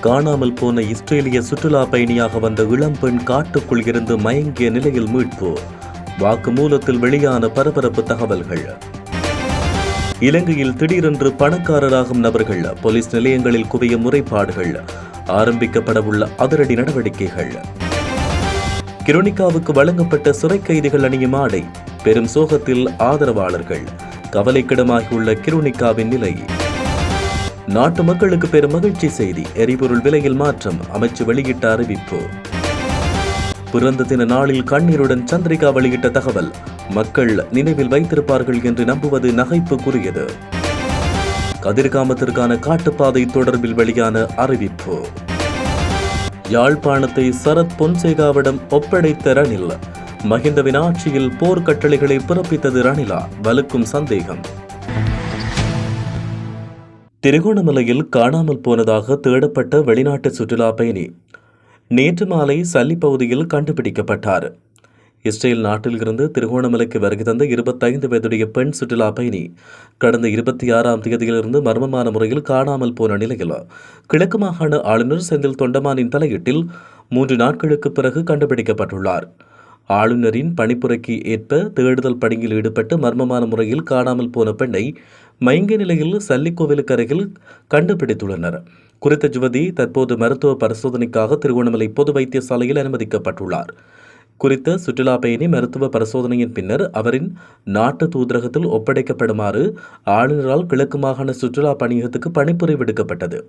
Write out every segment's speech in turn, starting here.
காணாமல் போன இஸ்ரேலிய சுற்றுலா பயணியாக வந்த இளம்பெண் காட்டுக்குள் இருந்து மயங்கிய நிலையில் மீட்பு. வாக்குமூலத்தில் வெளியான பரபரப்பு தகவல்கள். இலங்கையில் திடீரென்று பணக்காரராகும் நபர்கள் போலீஸ் நிலையங்களில் குவிய முறைப்பாடுகள் ஆரம்பிக்கப்படவுள்ள அதிரடி நடவடிக்கைகள். கிரோனிகாவுக்கு வழங்கப்பட்ட சிறை கைதிகள் அணியும் ஆடை பெரும் சோகத்தில் ஆதரவாளர்கள். கவலைக்கிடமாகியுள்ள கிரோனிகாவின் நிலை. நாட்டு மக்களுக்கு பெரும் மகிழ்ச்சி செய்தி. எரிபொருள் விலையில் மாற்றம் அமைச்சு வெளியிட்ட அறிவிப்பு. பிறந்த தின நாளில் கண்ணீருடன் சந்திரிகா வெளியிட்ட தகவல் மக்கள் நினைவில் வைத்திருப்பார்கள் என்று நம்புவது நகைப்புக்குரியது. கதிர்காமத்திற்கான காட்டுப்பாதை தொடர்பில் வெளியான அறிவிப்பு. யாழ்ப்பாணத்தை சரத் பொன்சேகாவிடம் ஒப்படைத்த ரணில் மஹிந்தவின் ஆட்சியில் போர்க்கட்டளைகளை பிறப்பித்தது ரணிலா வலுக்கும் சந்தேகம். திருகோணமலையில் காணாமல் போனதாக தேடப்பட்ட வெளிநாட்டு சுற்றுலா பயணி நேற்று மாலை சல்லி பகுதியில் கண்டுபிடிக்கப்பட்டார். இஸ்ரேல் நாட்டிலிருந்து திருகோணமலைக்கு வருகை தந்த இருபத்தைந்து வயதுடைய பெண் சுற்றுலா பயணி கடந்த இருபத்தி ஆறாம் தேதியிலிருந்து மர்மமான முறையில் காணாமல் போன நிலையில் கிழக்கு மாகாண ஆளுநர் செந்தில் தொண்டமானின் தலையீட்டில் மூன்று நாட்களுக்கு பிறகு கண்டுபிடிக்கப்பட்டுள்ளார். ஆளுநரின் பணிப்புரைக்கு ஏற்ப தேடுதல் பணியில் ஈடுபட்டு மர்மமான முறையில் காணாமல் போன பெண்ணை மயங்கிய நிலையில் சல்லிக்கோவிலுக்கு அருகில் கண்டுபிடித்துள்ளனர். குறித்த யுவதி தற்போது மருத்துவ பரிசோதனைக்காக திருகோணமலை பொது வைத்தியசாலையில் அனுமதிக்கப்பட்டுள்ளார். குறித்த சுற்றுலா பயணி மருத்துவ பரிசோதனையின் பின்னர் அவரின் நாட்டு தூதரகத்தில் ஒப்படைக்கப்படுமாறு ஆளுநரால் கிழக்கு மாகாண சுற்றுலா பணியகத்துக்கு பணிப்புரை விடுக்கப்பட்டது.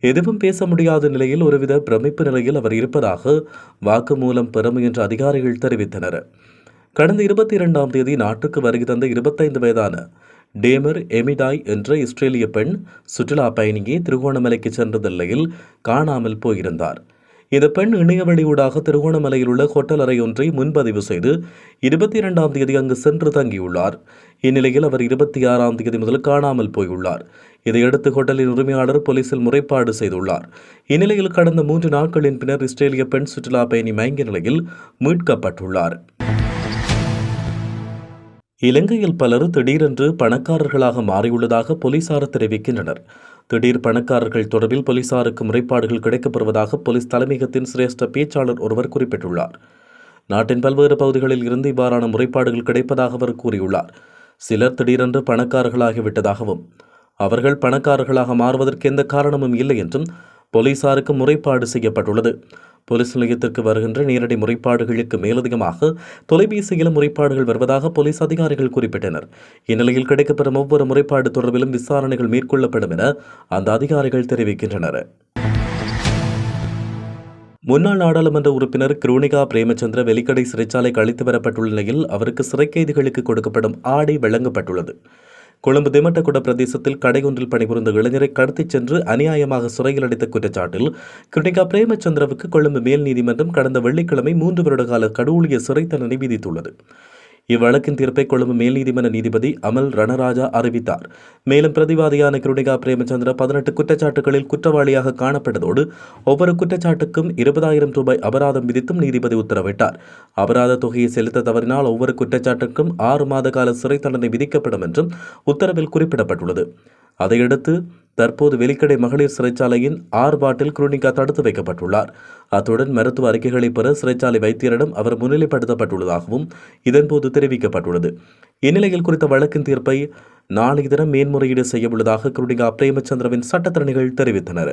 எதுவும் பேச முடியாத நிலையில் ஒருவித பிரமிப்பு நிலையில் அவர் இருப்பதாக வாக்குமூலம் பெற முயன்ற அதிகாரிகள் தெரிவித்தனர். கடந்த இருபத்தி இரண்டாம் தேதி நாட்டுக்கு வருகை தந்த இருபத்தைந்து வயதான டேமர் எமிடாய் என்ற இஸ்ரேலிய பெண் சுற்றுலா பயணியை திருகோணமலைக்கு சென்ற நிலையில் காணாமல் போயிருந்தார். இந்த பெண் இணையவழியூடாக திருகோணமலையில் உள்ள ஹோட்டல் அறை ஒன்றை முன்பதிவு செய்து இருபத்தி இரண்டாம் தேதி அங்கு சென்று தங்கியுள்ளார். இந்நிலையில் அவர் இருபத்தி ஆறாம் தேதி முதல் காணாமல் போயுள்ளார். இதையடுத்து ஹோட்டலின் உரிமையாளர் போலீசில் முறைப்பாடு செய்துள்ளார். இந்நிலையில் கடந்த மூன்று நாட்களின் பின்னர் இஸ்ரேலிய பெண் சுற்றுலா பயணி மயங்கிய நிலையில் மீட்கப்பட்டுள்ளார். இலங்கையில் பலர் திடீரென்று பணக்காரர்களாக மாறியுள்ளதாக போலீசார் தெரிவிக்கின்றனர். திடீர் பணக்காரர்கள் தொடர்பில் போலீசாருக்கு முறைப்பாடுகள் கிடைக்கப்பெறுவதாக போலீஸ் தலைமையகத்தின் சிரேஷ்ட பேச்சாளர் ஒருவர் குறிப்பிட்டுள்ளார். நாட்டின் பல்வேறு பகுதிகளில் இருந்து இவ்வாறான முறைப்பாடுகள் கிடைப்பதாக அவர் கூறியுள்ளார். சிலர் திடீரென்று பணக்காரர்களாகிவிட்டதாகவும் அவர்கள் பணக்காரர்களாக மாறுவதற்கு எந்த காரணமும் இல்லை என்றும் போலீசாருக்கு முறைப்பாடு செய்யப்பட்டுள்ளது. போலீஸ் நிலையத்திற்கு வருகின்ற நேரடி முறைப்பாடுகளுக்கு மேலதிகமாக தொலைபேசியிலும் முறைப்பாடுகள் வருவதாக போலீஸ் அதிகாரிகள் குறிப்பிட்டனர். இந்நிலையில் கிடைக்கப்பெறும் ஒவ்வொரு முறைப்பாடு தொடர்பிலும் விசாரணைகள் மேற்கொள்ளப்படும் என அந்த அதிகாரிகள் தெரிவிக்கின்றனர். முன்னாள் நாடாளுமன்ற உறுப்பினர் கிருணிகா பிரேமச்சந்திர வெலிக்கடை சிறைச்சாலைக்கு அழைத்து வரப்பட்டுள்ள நிலையில் அவருக்கு சிறை கைதிகளுக்கு கொடுக்கப்படும் ஆடை வழங்கப்பட்டுள்ளது. கொழும்பு திமட்டக்குட பிரதேசத்தில் கடையொன்றில் பணிபுரிந்த இளைஞரை கடத்திச் சென்று அநியாயமாக சிறையில் அடைத்த குற்றச்சாட்டில் கிருணிகா பிரேமச்சந்திரவுக்கு கொழும்பு மேல் நீதிமன்றம் கடந்த வெள்ளிக்கிழமை மூன்று வருட கால கடூழிய சிறை தண்டனை விதித்துள்ளது. இவ்வழக்கின் தீர்ப்பை கொழும்பு மேல் நீதிமன்ற நீதிபதி அமல் ரணராஜா அறிவித்தார். மேலும் பிரதிவாதியான கிருணிகா பிரேமச்சந்திர பதினெட்டு குற்றச்சாட்டுகளில் குற்றவாளியாக காணப்பட்டதோடு ஒவ்வொரு குற்றச்சாட்டுக்கும் இருபதாயிரம் ரூபாய் அபராதம் விதித்தும் நீதிபதி உத்தரவிட்டார். அபராத தொகையை செலுத்த தவறினால் ஒவ்வொரு குற்றச்சாட்டுக்கும் ஆறு மாத கால சிறை தண்டனை விதிக்கப்படும் என்றும் உத்தரவில் குறிப்பிடப்பட்டுள்ளது. அதையடுத்து தற்போது வெலிக்கடை மகளிர் சிறைச்சாலையின் ஆர்பாட்டில் குருணிகா தடுத்து வைக்கப்பட்டுள்ளார். அத்துடன் மருத்துவ அறிக்கைகளை பெற சிறைச்சாலை வைத்தியரிடம் அவர் முன்னிலைப்படுத்தப்பட்டுள்ளதாகவும் இதன்போது தெரிவிக்கப்பட்டுள்ளது. இந்நிலையில் குறித்த வழக்கின் தீர்ப்பை நாளைய தினம் மேன்முறையீடு செய்யவுள்ளதாக குருணிகா பிரேமச்சந்திரவின் சட்டத்தரணிகள் தெரிவித்தனர்.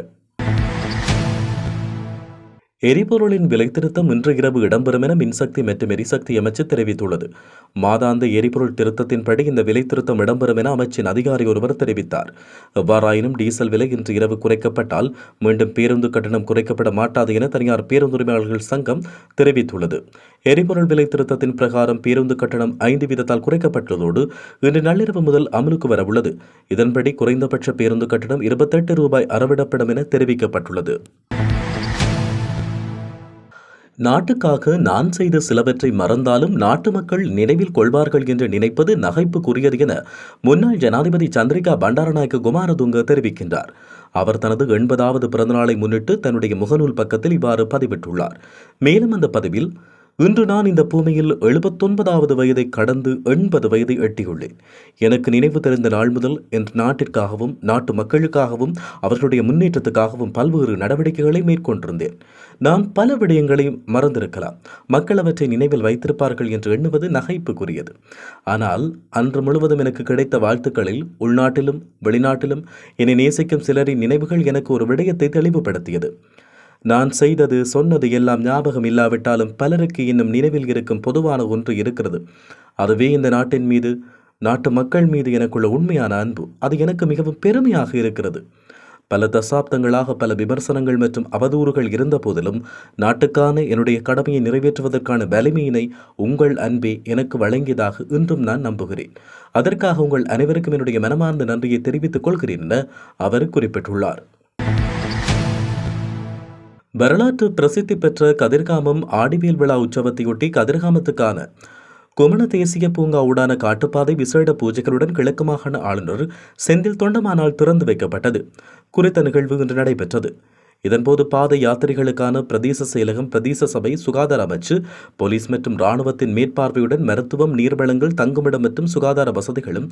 எரிபொருளின் விலை திருத்தம் இன்று இரவு இடம்பெறும் என மின்சக்தி மற்றும் எரிசக்தி அமைச்சு தெரிவித்துள்ளது. மாதாந்த எரிபொருள் திருத்தத்தின்படி இந்த விலை திருத்தம் இடம்பெறும் என அமைச்சின் அதிகாரி ஒருவர் தெரிவித்தார். எவ்வாறாயினும் டீசல் விலை இன்று இரவு குறைக்கப்பட்டால் மீண்டும் பேருந்து கட்டணம் குறைக்கப்பட மாட்டாது என தனியார் பேருந்துரிமையாளர்கள் சங்கம் தெரிவித்துள்ளது. எரிபொருள் விலை திருத்தத்தின் பிரகாரம் பேருந்து கட்டணம் ஐந்து வீதத்தால் குறைக்கப்பட்டுள்ளதோடு இன்று நள்ளிரவு முதல் அமலுக்கு வரவுள்ளது. இதன்படி குறைந்தபட்ச பேருந்து கட்டணம் இருபத்தெட்டு ரூபாய் அறவிடப்படும் என தெரிவிக்கப்பட்டுள்ளது. நாட்டுக்காக நான் செய்த சிலவற்றை மறந்தாலும் நாட்டு மக்கள் நினைவில் கொள்வார்கள் என்று நினைப்பது நகைப்புக்குரியது என முன்னாள் ஜனாதிபதி சந்திரிகா பண்டாரநாயக்க குமாரதுங்க தெரிவிக்கின்றார். அவர் தனது எண்பதாவது பிறந்தநாளை முன்னிட்டு தன்னுடைய முகநூல் பக்கத்தில் இவ்வாறு பதிவிட்டுள்ளார். மேலும் அந்த பதிவில் இன்று நான் இந்த பூமியில் எழுபத்தொன்பதாவது வயதை கடந்து எண்பது வயதை எட்டியுள்ளேன். எனக்கு நினைவு தெரிந்த நாள் முதல் என் நாட்டிற்காகவும் நாட்டு மக்களுக்காகவும் அவர்களுடைய முன்னேற்றத்துக்காகவும் பல்வேறு நடவடிக்கைகளை மேற்கொண்டிருந்தேன். நாம் பல விடயங்களை மறந்திருக்கலாம். மக்கள் அவற்றை நினைவில் வைத்திருப்பார்கள் என்று எண்ணுவது நகைப்புக்குரியது. ஆனால் அன்று முழுவதும் எனக்கு கிடைத்த வாழ்த்துக்களில் உள்நாட்டிலும் வெளிநாட்டிலும் என்னை நேசிக்கும் சிலரின் நினைவுகள் எனக்கு ஒரு விடயத்தை தெளிவுபடுத்தியது. நான் செய்தது சொன்னது எல்லாம் ஞாபகம் இல்லாவிட்டாலும் பலருக்கு இன்னும் நினைவில் இருக்கும் பொதுவான ஒன்று இருக்கிறது. அதுவே இந்த நாட்டின் மீது நாட்டு மக்கள் மீது எனக்குள்ள உண்மையான அன்பு. அது எனக்கு மிகவும் பெருமையாக இருக்கிறது. பல தசாப்தங்களாக பல விமர்சனங்கள் மற்றும் அவதூறுகள் இருந்த போதிலும் நாட்டுக்கான என்னுடைய கடமையை நிறைவேற்றுவதற்கான வலிமையினை உங்கள் அன்பே எனக்கு வழங்கியதாக இன்றும் நான் நம்புகிறேன். அதற்காக உங்கள் அனைவருக்கும் என்னுடைய மனமார்ந்த நன்றியை தெரிவித்துக் கொள்கிறேன் என அவர் குறிப்பிட்டுள்ளார். வரலாற்று பிரசித்தி பெற்ற கதிர்காமம் ஆடிவேல் விழா உற்சவத்தையொட்டி கதிர்காமத்துக்கான குமண தேசிய பூங்கா ஊடான காட்டுப்பாதை விசேட பூஜைகளுடன் கிழக்கு மாகாண ஆளுநர் செந்தில் தொண்டமானால் திறந்து வைக்கப்பட்டது. குறித்த நிகழ்வு இன்று நடைபெற்றது. இதன்போது பாத யாத்திரைகளுக்கான பிரதேச செயலகம் பிரதேச சபை சுகாதார அமைச்சு போலீஸ் மற்றும் ராணுவத்தின் மேற்பார்வையுடன் மருத்துவம் நீர்வளங்கள் தங்குமிடம் மற்றும் சுகாதார வசதிகளும்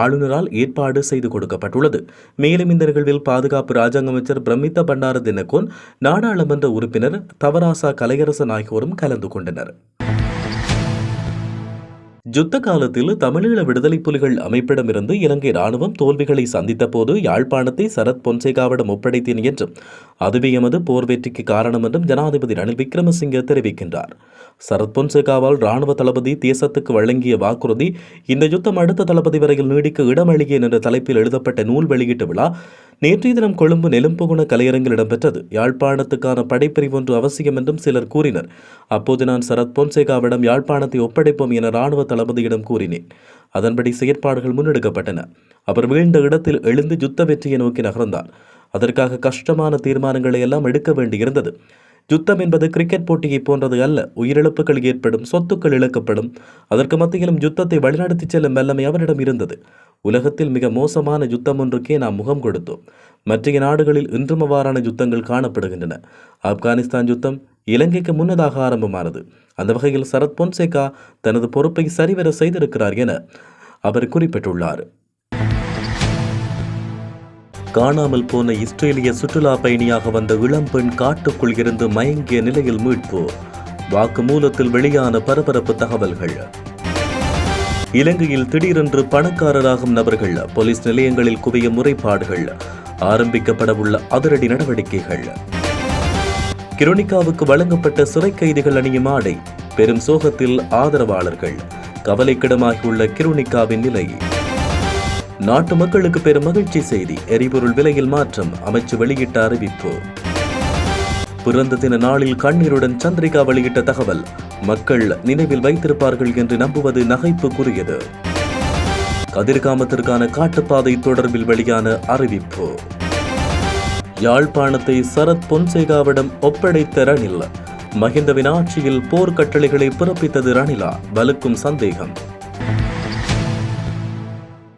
ஆளுநரால் ஏற்பாடு செய்து கொடுக்கப்பட்டுள்ளது. மேலும் இந்த நிகழ்வில் பாதுகாப்பு ராஜாங்க அமைச்சர் பிரமித்த பண்டார தினகோன் நாடாளுமன்ற உறுப்பினர் தவராசா கலையரசன் ஆகியோரும் கலந்து கொண்டனர். யுத்த காலத்தில் தமிழீழ விடுதலை புலிகள் அமைப்பிடமிருந்து இலங்கை ராணுவம் தோல்விகளை சந்தித்த போது யாழ்ப்பாணத்தை சரத் பொன்சேகாவிடம் ஒப்படைத்தேன் என்றும் அதுவே எமது போர் வெற்றிக்கு காரணம் என்றும் ஜனாதிபதி ரணில் விக்ரமசிங்கே தெரிவிக்கின்றார். சரத் பொன்சேகாவால் ராணுவ தளபதி தேசத்துக்கு வழங்கிய வாக்குறுதி இந்த யுத்தம் அடுத்த தளபதி வரையில் நீடிக்க இடமளிகேன் என்ற தலைப்பில் எழுதப்பட்ட நூல் வெளியீட்டு விழா நேற்றைய தினம் கொழும்பு நெலும்புகுண கலையரங்கில் இடம்பெற்றது. யாழ்ப்பாணத்துக்கான படைப்பிரிவு ஒன்று அவசியம் என்றும் சிலர் கூறினர். அப்போது நான் சரத் பொன்சேகாவிடம் யாழ்ப்பாணத்தை ஒப்படைப்போம் என ராணுவ தளபதியிடம் கூறினேன். அதன்படி செயற்பாடுகள் முன்னெடுக்கப்பட்டன. அவர் வீழ்ந்த இடத்தில் எழுந்து யுத்த வெற்றியை நோக்கி நகர்ந்தார். அதற்காக கஷ்டமான தீர்மானங்களை எல்லாம் எடுக்க வேண்டியிருந்தது. யுத்தம் என்பது கிரிக்கெட் போட்டியை போன்றது அல்ல. உயிரிழப்புகள் ஏற்படும் சொத்துக்கள் இழக்கப்படும். அதற்கு மத்தியிலும் யுத்தத்தை வழிநடத்திச் செல்லும் வல்லமை அவரிடம் இருந்தது. உலகத்தில் மிக மோசமான யுத்தம் ஒன்றுக்கே நாம் முகம் கொடுத்தோம். மற்றைய நாடுகளில் இன்றும் அவ்வாறான யுத்தங்கள் காணப்படுகின்றன. ஆப்கானிஸ்தான் யுத்தம் இலங்கைக்கு முன்னதாக ஆரம்பமானது. அந்த வகையில் சரத் பொன்சேகா தனது பொறுப்பை சரிவர செய்திருக்கிறார் என அவர் குறிப்பிட்டுள்ளார். காணாமல் போன இஸ்ரேலிய சுற்றுலா பயணியாக வந்த இளம்பெண் காட்டுக்குள் இருந்து மயங்கிய நிலையில் மீட்பு வாக்குமூலத்தில் வெளியான பரபரப்பு தகவல்கள். இலங்கையில் திடீரென்று பணக்காரராகும் நபர்கள் போலீஸ் நிலையங்களில் குவியும் முறைப்பாடுகள் ஆரம்பிக்கப்படவுள்ள அதிரடி நடவடிக்கைகள். கிரோனிகாவுக்கு வழங்கப்பட்ட சிறை கைதிகள் அணியும் ஆடை பெரும் சோகத்தில் ஆதரவாளர்கள் கவலைக்கிடமாகியுள்ள கிரோனிகாவின் நிலை. நாட்டு மக்களுக்கு பெரும் மகிழ்ச்சி செய்தி. எரிபொருள் விலையில் மாற்றம். அமைச்சு வெளியிட்ட அறிவிப்பு. பிறந்த தின நாளில் கண்ணீருடன் சந்திரிகா வெளியிட்ட தகவல் மக்கள் நினைவில் வைத்திருப்பார்கள் என்று நம்புவது நகைப்புக்குரியது. கதிர்காமத்திற்கான காட்டுப்பாதை தொடர்பில் வெளியான அறிவிப்பு. யாழ்ப்பாணத்தை சரத் பொன்சேகாவிடம் ஒப்படைத்த ரணில் மகிந்தவின் ஆட்சியில் போர்க்கட்டளைகளை பிறப்பித்தது ரணிலா. வலுக்கும் சந்தேகம்.